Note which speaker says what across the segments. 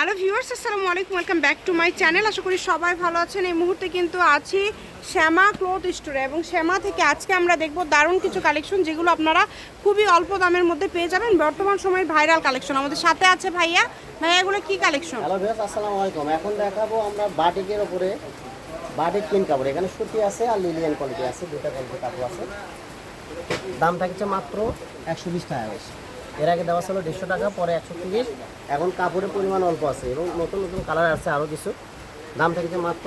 Speaker 1: Hello viewers, আসসালামু আলাইকুম, welcome back to my channel. আশা করি সবাই ভালো আছেন। এই মুহূর্তে কিন্তু আছি শ্যামা ক্লথ স্টোরে এবং শ্যামা থেকে আজকে আমরা দেখব দারুণ কিছু কালেকশন যেগুলো আপনারা খুবই অল্প দামের মধ্যে পেয়ে যাবেন। বর্তমান সময়ের ভাইরাল কালেকশন আমাদের সাথে আছে ভাইয়া। ভাইয়া, এগুলো কি কালেকশন?
Speaker 2: হ্যালো ভিউয়ার্স, আসসালামু আলাইকুম। এখন দেখাবো আমরা বাটিকের উপরে বাটিক তিন কাপড়। এখানে সুতি আছে আর লিলিয়ান কোয়ালিটি আছে। দুটা কোয়ালিটি কাপড় আছে। দাম থাকছে মাত্র একশো বিশ টাকা। এর আগে দেওয়া ছিল দেড়শো টাকা পরে একশো তিরিশ। এখন কাপড়ের পরিমাণ অল্প আছে এবং নতুন নতুন কালার আছে আরও কিছু। দাম থাকছে মাত্র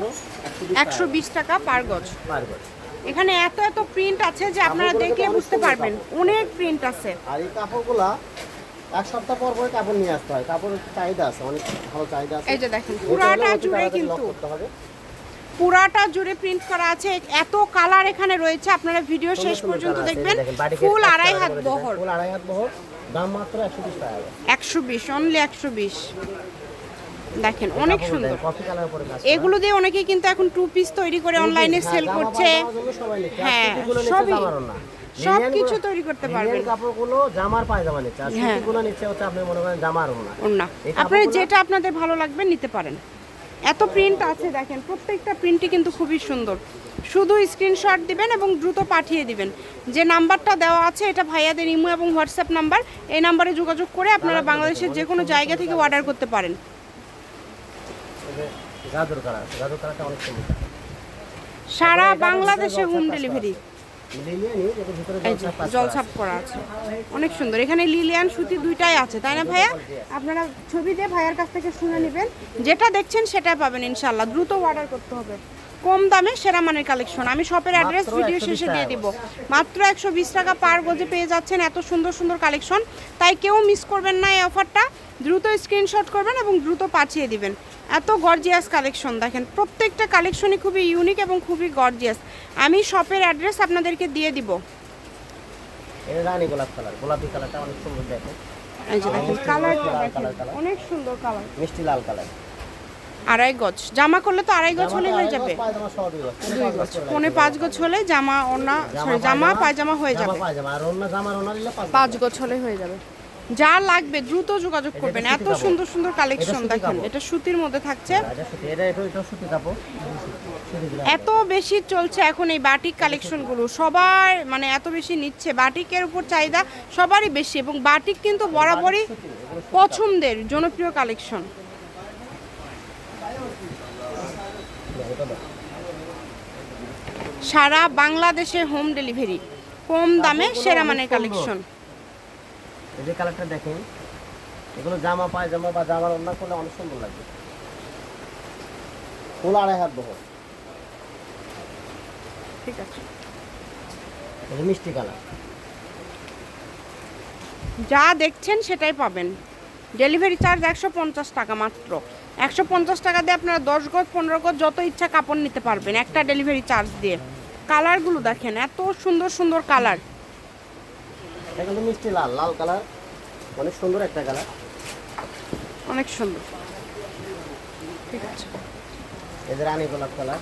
Speaker 2: একশো
Speaker 1: বিশ টাকা পার গজ।
Speaker 2: পার গজ।
Speaker 1: এখানে এত এত প্রিন্ট আছে যে আপনারা দেখে বুঝতে পারবেন। অনেক প্রিন্ট আছে।
Speaker 2: আর এই কাপড়গুলা এক সপ্তাহ পর পরে কাপড় নিয়ে আসতে হয়। কাপড়ের চাহিদা আছে অনেক ভালো চাহিদা আছে।
Speaker 1: এই যে দেখেন পুরাটা জুড়ে কিন্তু। পুরাটা জুড়ে প্রিন্ট করা আছে। এত কালার এখানে রয়েছে। আপনারা ভিডিও শেষ পর্যন্ত দেখবেন। ফুল আড়াই হাত বহর।
Speaker 2: ফুল আড়াই হাত বহর। দাম মাত্র টাকা
Speaker 1: অনলি দেখেন অনেক সুন্দর। এগুলো দিয়ে অনেকে কিন্তু এখন টু পিস তৈরি করে অনলাইনে
Speaker 2: হ্যাঁ,
Speaker 1: সেল করছে। হ্যাঁ, সবই। সব কিছু তৈরি করতে পারবেন।
Speaker 2: কাপড়গুলো জামার পায়জামা নিচ্ছে আর
Speaker 1: হ্যাঁ।
Speaker 2: সুতিগুলো নিচ্ছে হচ্ছে আপনি মনে করেন জামার না।
Speaker 1: ওনা আপনার যেটা আপনাদের ভালো লাগবে নিতে পারেন। এত প্রিন্ট আছে দেখেন প্রত্যেকটা প্রিন্টই কিন্তু খুবই সুন্দর। শুধু স্ক্রিনশট দিবেন এবং দ্রুত পাঠিয়ে দিবেন। যে নাম্বারটা দেওয়া আছে এটা ভাইয়াদের ইমো এবং হোয়াটসঅ্যাপ নাম্বার এই নাম্বারে যোগাযোগ করে আপনারা বাংলাদেশের যে কোনো জায়গা থেকে অর্ডার করতে পারেন। সারা বাংলাদেশে হোম ডেলিভারি
Speaker 2: জলছাপ করা আছে।
Speaker 1: অনেক সুন্দর। এখানে লিলিয়ান সুতি দুইটাই আছে তাই না ভাইয়া? আপনারা ছবি দিয়ে ভাইয়ার কাছ থেকে শুনে নেবেন। যেটা দেখছেন সেটাই পাবেন ইনশাল্লাহ দ্রুত অর্ডার করতে হবে। কম দামে সেরা মানের কালেকশন আমি শপের অ্যাড্রেস ভিডিও শেষে দিয়ে। দিব। মাত্র একশো বিশ টাকা পার গজে পেয়ে যাচ্ছেন এত সুন্দর সুন্দর কালেকশন তাই কেউ মিস করবেন না এই অফারটা দ্রুত স্ক্রিনশট করবেন এবং দ্রুত পাঠিয়ে দিবেন। এত গর্জিয়াস কালেকশন দেখেন। প্রত্যেকটা কালেকশনই খুবই ইউনিক এবং খুবই গর্জিয়াস আমি শপের অ্যাড্রেস আপনাদেরকে দিয়ে দিব।
Speaker 2: রানী গোলাপ কালার গোলাপি কালারটা অনেক সুন্দর দেখো।
Speaker 1: এই যে দেখেন কালারটা দেখেন
Speaker 2: কালার, কালার।
Speaker 1: অনেক সুন্দর কালার
Speaker 2: মিষ্টি লাল কালার
Speaker 1: আড়াই গজ। জামা করলে তো আড়াই গজ হলে হয়ে যাবে।
Speaker 2: দুই গজ।
Speaker 1: দুই পাঁচ গজ হলে জামা ওনা সরি জামা পায়জামা হয়ে যাবে।
Speaker 2: পাঁচ
Speaker 1: গজ হলে হয়ে যাবে। যা লাগবে দ্রুত যোগাযোগ করবেন। এত সুন্দর সুন্দর কালেকশন দেখেন। এটা সুতির মধ্যে থাকছে।
Speaker 2: দিলাম।
Speaker 1: এত বেশি চলছে এখন এই বাটিক কালেকশনগুলো সবার মানে এত বেশি নিচ্ছে। বাটিকের উপর চাহিদা সবারই বেশি এবং বাটিক কিন্তু বরাবরই পছন্দের জনপ্রিয় কালেকশন সারা বাংলাদেশে হোম ডেলিভারি কম দামে সেরা মানের কালেকশন
Speaker 2: এই যে কালারটা দেখেন এগুলো জামা পায় জামা বা জামার অন্য করলে অনেক সুন্দর লাগবে ফুল আড়াই হাত বহর
Speaker 1: ঠিক আছে।
Speaker 2: যে মিষ্টি কালার
Speaker 1: যা দেখছেন সেটাই পাবেন। ডেলিভারি চার্জ একশো পঞ্চাশ টাকা মাত্র। একশো পঞ্চাশ টাকা দিয়ে আপনারা দশ গজ পনেরো গজ যত ইচ্ছা কাপড় নিতে পারবেন একটা ডেলিভারি চার্জ দিয়ে। কালারগুলো দেখেন এত সুন্দর সুন্দর কালার
Speaker 2: এটা কিন্তু মিষ্টি লাল লাল কালার। অনেক সুন্দর একটা কালার।
Speaker 1: অনেক সুন্দর। ঠিক আছে।
Speaker 2: এই রানী গোলাপ কালার।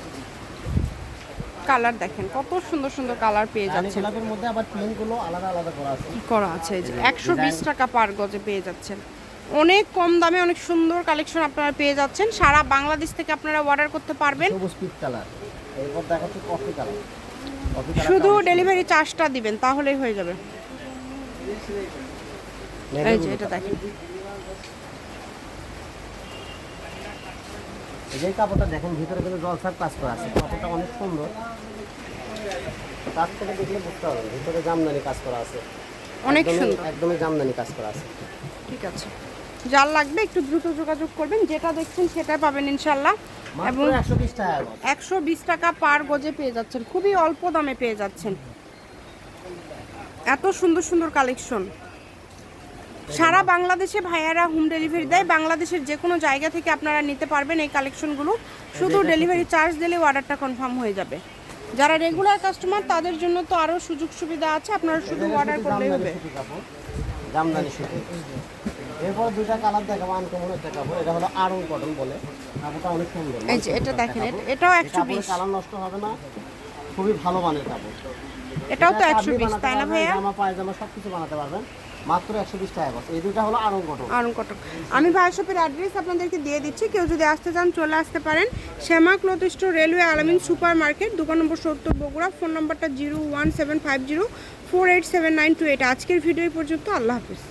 Speaker 1: কালার দেখেন কত সুন্দর সুন্দর কালার পেয়ে যাচ্ছেন।
Speaker 2: গোলাপের মধ্যে আবার প্লেনগুলো আলাদা আলাদা করা আছে।
Speaker 1: করা আছে? এই যে
Speaker 2: এই যে
Speaker 1: একশো বিশ
Speaker 2: design-
Speaker 1: টাকা পার গজে পেয়ে যাচ্ছেন। অনেক কম দামে অনেক সুন্দর কালেকশন আপনারা পেয়ে যাচ্ছেন। সারা বাংলাদেশ থেকে আপনারা অর্ডার করতে পারবেন।
Speaker 2: সবুজ পিট কালার। এরপর দেখাচ্ছি কফি কালার।
Speaker 1: শুধু ডেলিভারি চার্জটা দিবেন তাহলেই হয়ে যাবে। এই যে এটা দেখেন।
Speaker 2: যে কাপড়টা দেখেন ভিতরে কিন্তু জলসার কাজ করা আছে। কাপড়টা অনেক সুন্দর। কাছ থেকে দেখলে বুঝতে হবে ভিতরে জামদানি কাজ করা আছে।
Speaker 1: অনেক সুন্দর।
Speaker 2: একদমই জামদানি কাজ করা আছে।
Speaker 1: ঠিক আছে। যার লাগবে একটু দ্রুত যোগাযোগ করবেন। যেটা দেখছেন সেটা পাবেন ইনশাল্লাহ এবং
Speaker 2: একশো বিশ টাকা।
Speaker 1: একশো বিশ টাকা পার গজে পেয়ে যাচ্ছেন। খুবই অল্প দামে পেয়ে যাচ্ছেন। এত সুন্দর সুন্দর কালেকশন সারা বাংলাদেশে ভাইয়ারা হোম ডেলিভারি দেয়। বাংলাদেশের যে কোনো জায়গা থেকে আপনারা নিতে পারবেন এই কালেকশনগুলো শুধু ডেলিভারি চার্জ দিলে অর্ডারটা কনফার্ম হয়ে যাবে। যারা রেগুলার কাস্টমার তাদের জন্য তো আরও সুযোগ সুবিধা আছে। আপনারা শুধু অর্ডার করলেই হবে।
Speaker 2: জামদানি সুতি। এরপর দুইটা কালার দেখাবো আনকমন একটা কাপড়। এটা হলো আরং কটন বলে। কাপড়টা অনেক সুন্দর।
Speaker 1: এই যে এটা দেখেন এটাও একশো বিশ।
Speaker 2: কালার নষ্ট হবে না। খুবই ভালো মানের কাপড়।
Speaker 1: এটাও তো একশো বিশ তাই না ভাইয়া?
Speaker 2: জামা পায়জামা সব কিছু বানাতে পারবেন। মাত্র একশো বিশ টাকা বস এই দুটো হলো আরং কটক।
Speaker 1: আরং কটক। আমি ভাই শপের অ্যাড্রেস আপনাদেরকে দিয়ে দিচ্ছি। কেউ যদি আসতে চান চলে আসতে পারেন। Shyama cloth store railway Alamin super market দোকান নম্বর সত্তর বগুড়া। ফোন নম্বরটা zero one seven five zero four eight seven nine two eight আজকের ভিডিও পর্যন্ত। আল্লাহ হাফিজ।